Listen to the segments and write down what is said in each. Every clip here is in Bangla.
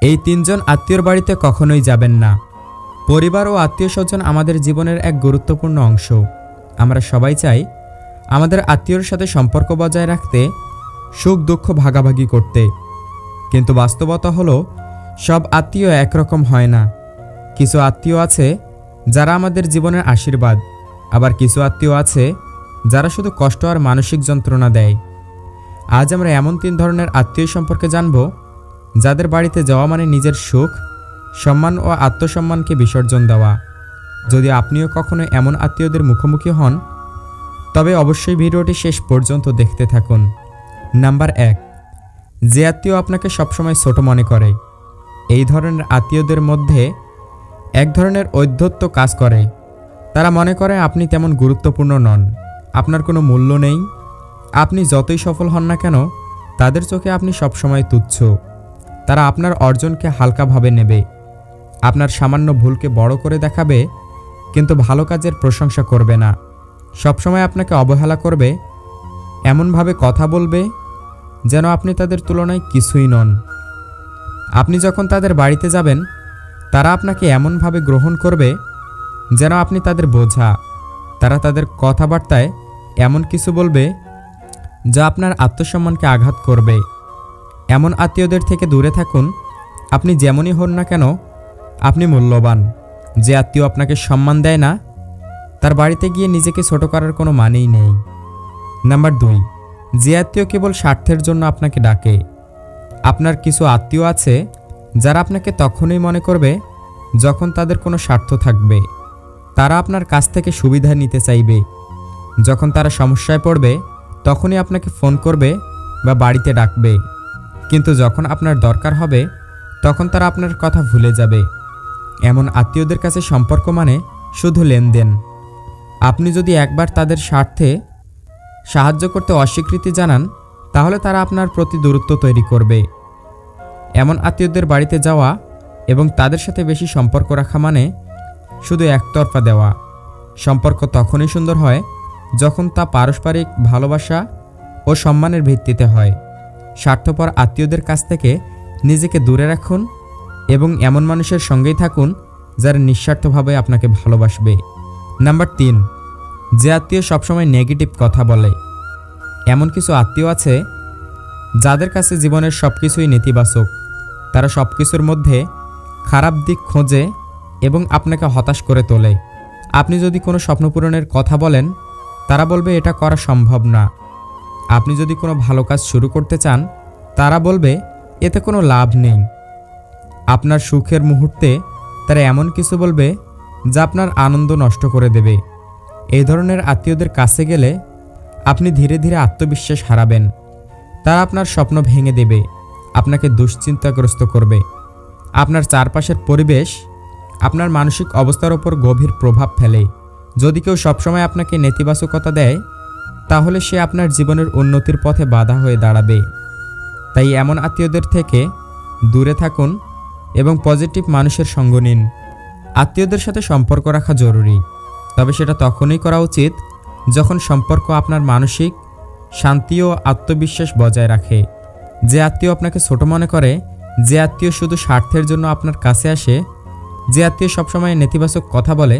এই তিনজন আত্মীয়র বাড়িতে কখনোই যাবেন না। পরিবার ও আত্মীয় স্বজন আমাদের জীবনের এক গুরুত্বপূর্ণ অংশ। আমরা সবাই চাই আমাদের আত্মীয়র সাথে সম্পর্ক বজায় রাখতে, সুখ দুঃখ ভাগাভাগি করতে। কিন্তু বাস্তবতা হলো, সব আত্মীয় একরকম হয় না। কিছু আত্মীয় আছে যারা আমাদের জীবনের আশীর্বাদ, আবার কিছু আত্মীয় আছে যারা শুধু কষ্ট আর মানসিক যন্ত্রণা দেয়। আজ আমরা এমন তিন ধরনের আত্মীয় সম্পর্কে জানব যাদের বাড়িতে যাওয়া মানে নিজের সুখ, সম্মান ও আত্মসম্মানকে বিসর্জন দেওয়া। যদি আপনিও কখনো এমন আত্মীয়দের মুখোমুখি হন, তবে অবশ্যই ভিডিওটি শেষ পর্যন্ত দেখতে থাকুন। নাম্বার এক, যে আত্মীয় আপনাকে সবসময় ছোট মনে করে, এই ধরনের আত্মীয়দের মধ্যে এক ধরনের ঔদ্ধত্য কাজ করে। তারা মনে করে আপনি তেমন গুরুত্বপূর্ণ নন, আপনার কোনো মূল্য নেই, আপনি যতই সফল হন না কেন, তাদের চোখে আপনি সবসময় তুচ্ছ। তারা আপনার অর্জনকে হালকাভাবে নেবে। আপনার সামান্য ভুলকে বড় করে দেখাবে, কিন্তু ভালো কাজের প্রশংসা করবে না। সবসময় আপনাকে অবহেলা করবে, এমনভাবে কথা বলবে, যেন আপনি তাদের তুলনায় কিছুই নন। আপনি যখন তাদের বাড়িতে যাবেন, তারা আপনাকে এমনভাবে গ্রহণ করবে, যেন আপনি তাদের বোঝা, তারা তাদের কথাবার্তায় এমন কিছু বলবে, যা আপনার আত্মসম্মানকে আঘাত করবে। এমন আত্মীয়দের থেকে দূরে থাকুন। আপনি যেমনই হন না কেন, আপনি মূল্যবান। যে আত্মীয় আপনাকে সম্মান দেয় না, তার বাড়িতে গিয়ে নিজেকে ছোট করার কোনো মানেই নেই। নাম্বার দুই, যে আত্মীয় কেবল স্বার্থের জন্য আপনাকে ডাকে। আপনার কিছু আত্মীয় আছে, যারা আপনাকে তখনই মনে করবে যখন তাদের কোনো স্বার্থ থাকবে। তারা আপনার কাছ থেকে সুবিধা নিতে চাইবে। যখন তারা সমস্যায় পড়বে, তখনই আপনাকে ফোন করবে বা বাড়িতে ডাকবে। কিন্তু যখন আপনার দরকার হবে, তখন তারা আপনার কথা ভুলে যাবে। এমন আত্মীয়দের কাছে সম্পর্ক মানে শুধু লেনদেন। আপনি যদি একবার তাদের স্বার্থে সাহায্য করতে অস্বীকৃতি জানান, তাহলে তারা আপনার প্রতি দূরত্ব তৈরি করবে। এমন আত্মীয়দের বাড়িতে যাওয়া এবং তাদের সাথে বেশি সম্পর্ক রাখা মানে শুধু একতরফা দেওয়া। সম্পর্ক তখনই সুন্দর হয় যখন তা পারস্পরিক ভালোবাসা ও সম্মানের ভিত্তিতে হয়। স্বার্থপর আত্মীয়দের কাছ থেকে নিজেকে দূরে রাখুন এবং এমন মানুষের সঙ্গেই থাকুন যারা নিঃস্বার্থভাবে আপনাকে ভালোবাসবে। নাম্বার তিন, যে আত্মীয় সবসময় নেগেটিভ কথা বলে। এমন কিছু আত্মীয় আছে যাদের কাছে জীবনের সব কিছুই নেতিবাচক। তারা সব কিছুর মধ্যে খারাপ দিক খোঁজে এবং আপনাকে হতাশ করে তোলে। আপনি যদি কোনো স্বপ্নপূরণের কথা বলেন, তারা বলবে, এটা করা সম্ভব না। আপনি যদি কোনো ভালো কাজ শুরু করতে চান, তারা বলবে, এতে কোনো লাভ নেই। আপনার সুখের মুহূর্তে তারা এমন কিছু বলবে, যা আপনার আনন্দ নষ্ট করে দেবে। এই ধরনের আত্মীয়দের কাছে গেলে আপনি ধীরে ধীরে আত্মবিশ্বাস হারাবেন। তারা আপনার স্বপ্ন ভেঙে দেবে, আপনাকে দুশ্চিন্তাগ্রস্ত করবে। আপনার চারপাশের পরিবেশ আপনার মানসিক অবস্থার ওপর গভীর প্রভাব ফেলে। যদি কেউ সবসময় আপনাকে নেতিবাচকতা দেয় তাহলে সে আপনার জীবনের উন্নতির পথে বাধা হয়ে দাঁড়াবে। তাই এমন আত্মীয়দের থেকে দূরে থাকুন এবং পজিটিভ মানুষের সঙ্গ নিন। আত্মীয়দের সাথে সম্পর্ক রাখা জরুরি, তবে সেটা তখনই করা উচিত যখন সম্পর্ক আপনার মানসিক শান্তি ও আত্মবিশ্বাস বজায় রাখে। যে আত্মীয় আপনাকে ছোট মনে করে, যে আত্মীয় শুধু স্বার্থের জন্য আপনার কাছে আসে, যে আত্মীয় সবসময় নেতিবাচক কথা বলে,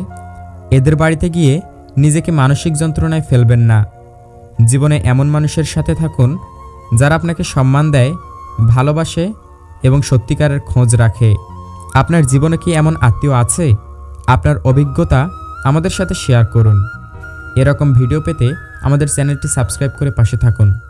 এদের বাড়িতে গিয়ে নিজেকে মানসিক যন্ত্রণায় ফেলবেন না। জীবনে এমন মানুষের সাথে থাকুন, যারা আপনাকে সম্মান দেয়, ভালোবাসে এবং সত্যিকারের খোঁজ রাখে। আপনার জীবনে কি এমন আত্মীয় আছে? আপনার অভিজ্ঞতা আমাদের সাথে শেয়ার করুন। এরকম ভিডিও পেতে আমাদের চ্যানেলটি সাবস্ক্রাইব করে পাশে থাকুন।